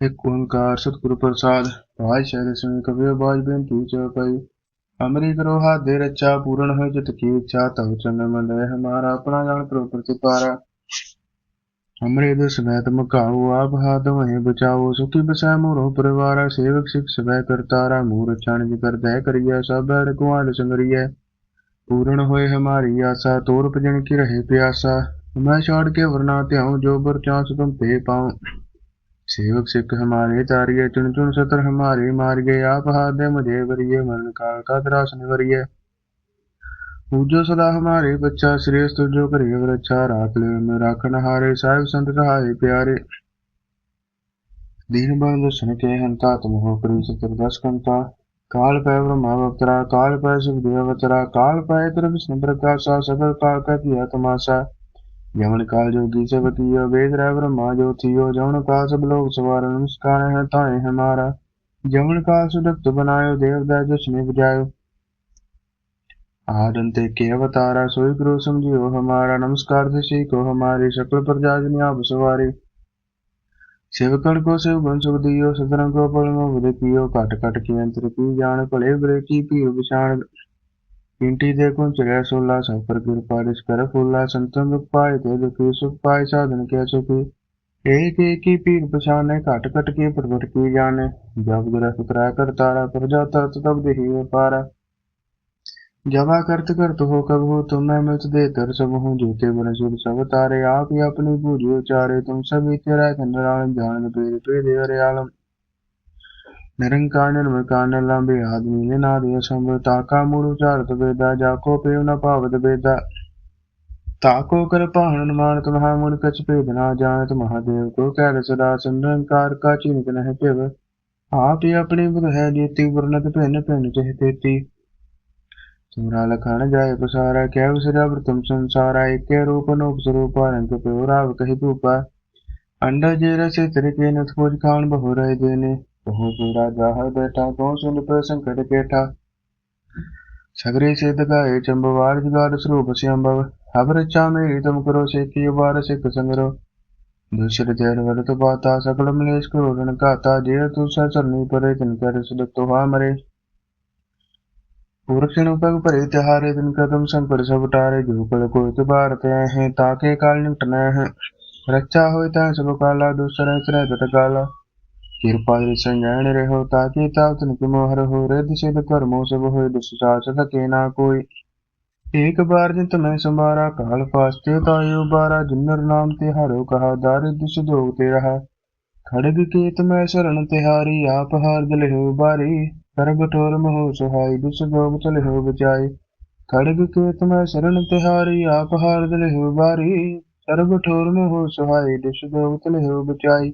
ਇੱਕ ਓੰਕਾਰ ਸਤਿਗੁਰੂ ਪ੍ਰਸਾਦ ਵਾਹਿਗੁਰੂ ਸਿੰਘ ਕਬੀਰ ਬਾਜਬੇਨ ਤੂਚਾ ਪਾਈ। ਅਮਰੀ ਕਰੋ ਹਾਥ ਦੇ ਰੱਚਾ ਪੂਰਨ ਹੋਇ ਜਿਤ ਕੀ ਇੱਛਾ ਤਉ ਚੰਨ ਮੰਦੇ ਹਮਾਰਾ ਆਪਣਾ ਜਾਣ ਪ੍ਰਭ ਪ੍ਰਤਿਪਾਰਾ ਹਮਰੇ ਦੇ ਸਵੈਤ ਮਕਾਉ ਆਪ ਹਾਥ ਹੋਏ ਬਚਾਓ, ਸੁਖੀ ਬਸੈ ਮੋਰੋ ਪਰਿਵਾਰਾ, ਸੇਵਕ ਸਿਖ ਸਬੈ ਕਰਤਾਰਾ ਮੂਰ ਚਣ ਜੀ ਕਰਦੈ ਕਰੀਆ ਸਭ ਅੜ ਕੁਆਲ ਸੰਗਰੀਐ ਪੂਰਨ ਹੋਏ ਹਮਾਰੀ ਆਸਾ ਤੋਰ ਭਜਨ ਕੀ ਰਹੇ ਪਿਆਸਾ। ਮੈਂ ਛਾੜ ਕੇ ਵਰਨਾ ਧਿਆਉ, ਜੋ ਬਰ ਚਾਂਸ ਤੁਮ ਤੇ ਪਾਉ। सेवक सिख हमारे तारिये चुन चुन सतर हमारे मार गए आप हाथ दे मुझे वरिये मरण काल का त्रास निवरिये पूजो सदा हमारे बच्चा श्रेष्ठ जो करिए रक्षा राख ले में राखन हारे साहिब संत सहाय प्यारे दीन बल दर्शन के हंता तुम हो करी सतर दस कंता काल पै ब्रह्मा अवतरा काल पै सुखदेव अवतरा काल पै त्र विष्णु प्रकाशा सकल काल का किया तमाशा यमन काल जोगी सब कियो वेद रह ब्रह्मा जो थियो जमन काल सब लोग सवार नमस्कार है ताए हमारा जमन काल सुदत्त बनायो देवदा जश्न बजायो आदंते के अवतारा सोई गुरु समझियो हमारा नमस्कार दशी को हमारी सकल प्रजा आप सवारी सेवकण को सेव गुण सुख दियो सदन को पल बुध कियो काट काट की अंतर की जान भले बुरे की पीर विषाण पिंटी दे कुन चढ़िया सोला सब पर कृपा रिस कर फूला संतन दुख पाए ते दुखी सुख पाए साधन के सुखी एक एक की पीर पछाने काट कट के प्रकट की जाने जब गुरु सुतरा कर तारा पर जाता तब देही पारा जबा करत करत हो कब हो तुम मैं मिलत दे कर सब हूँ जूते बन सुर सब तारे आप ही अपनी पूजी उचारे तुम सभी तेरा चंद्राल जान पेड़ पेड़ हरे आलम నిరంకాయ నిర్వికాండలాంబి ఆది మిలినాది అసంభు తాకాముడు చారత భేద జాకో పేవున పావత భేద ਤਾਕੋ ਕਿਰਪਾ ਹਨੁਮਾਨ ਤਮਹਾ ਮੁਨ ਕਛ ਭੇਦ ਨਾ ਜਾਣਤ ਮਹਾਦੇਵ, ਕੋ ਕਹਿ ਰਸ ਦਾ ਸੰਧੰਕਾਰ ਕਾ ਚਿੰਤ ਨਹਿ ਭਿਵ। ਆਪ ਹੀ ਆਪਣੀ ਬੁਧ ਹੈ ਜੀਤੀ ਵਰਨਤ ਭਿੰਨ ਭਿੰਨ ਚਹਿ ਤੇਤੀ। ਤੁਮਰਾ ਲਖਣ ਜਾਏ ਪਸਾਰਾ ਕਹਿ ਵਿਸਰਾ ਬ੍ਰਤਮ ਸੰਸਾਰਾ, ਏਕੇ ਰੂਪ ਅਨੂਪ ਸਰੂਪ ਰੰਗ ਪਿਉ ਰਾਵ ਕਹਿ ਭੂਪਾ। ਅੰਡਾ ਜੇ ਰਸੇ ਤੇਰੇ ਕੇ ਨਥ ਕੋਜ ਖਾਣ ਬਹੁ ਰਹੇ ਦੇਨੇ। ਉਹ ਪੀੜਾ ਜਾਹਰ ਬੈਠਾ, ਕੌਣ ਸੁਨ ਪੈ ਸੰਕਟ ਕੇਠਾ ਸਗਰੇ ਸਿੱਧ ਗਾਏ, ਚੰਬਵਾਰ ਜਗਾਰ ਸਰੂਪ ਸਿਆੰਬਵ। ਹਵਰ ਚਾਮੇ ਤਮ ਕਰੋ ਸੇਕੀ ਵਾਰ ਸਿੱਖ ਸੰਗਰੋ। ਦੂਸਰੇ ਦੇਰ ਵਰਤ ਬਾਤਾ ਸਕਲ ਮਲੇਸ਼ ਕਰੋ, ਰਣ ਕਾਤਾ ਜੇ ਤੂੰ ਸਰ ਸਰਨੀ ਪਰੇ, ਤਿਨ ਕਰ ਸਦ ਤੋਹਾ ਮਰੇ। ਪੁਰਖਣ ਉਪਗ ਭਰੇ ਤਿਹਾਰੇ ਦਿਨ ਕਦਮ ਸੰਕਟ ਸਭ ਟਾਰੇ। ਜੋ ਕਲ ਕੋ ਇਤਬਾਰ ਤੇ ਹੈ ਤਾਕੇ ਕਾਲ ਨਿਟਣਾ ਹੈ। ਰੱਚਾ ਹੋਇ ਤਾਂ ਸਭ ਕਾਲਾ, ਦੂਸਰਾ ਸਿਰ ਤਟ ਕਾਲਾ। काला कृपा संजन रहो ताकि ताप के मोहर हो रिद सिद्ध कर्मो सब हो दुष्टाच सके ना कोई एक बार जित मैं संभारा काल फास्ते तायो बारा जिन्नर नाम तिहारो कहा दारिद्र सुदोग ते रहा खड़ग केत मैं शरण तिहारी आप हार दिल हो बारी कर कठोर महो सहाय दुस गोग चल हो बचाई खड़ग केत मैं शरण तिहारी आप हार दिल हो बारी ਸਰਬ ਠੋਰ में हो सहाय दिश गोग चल हो बचाई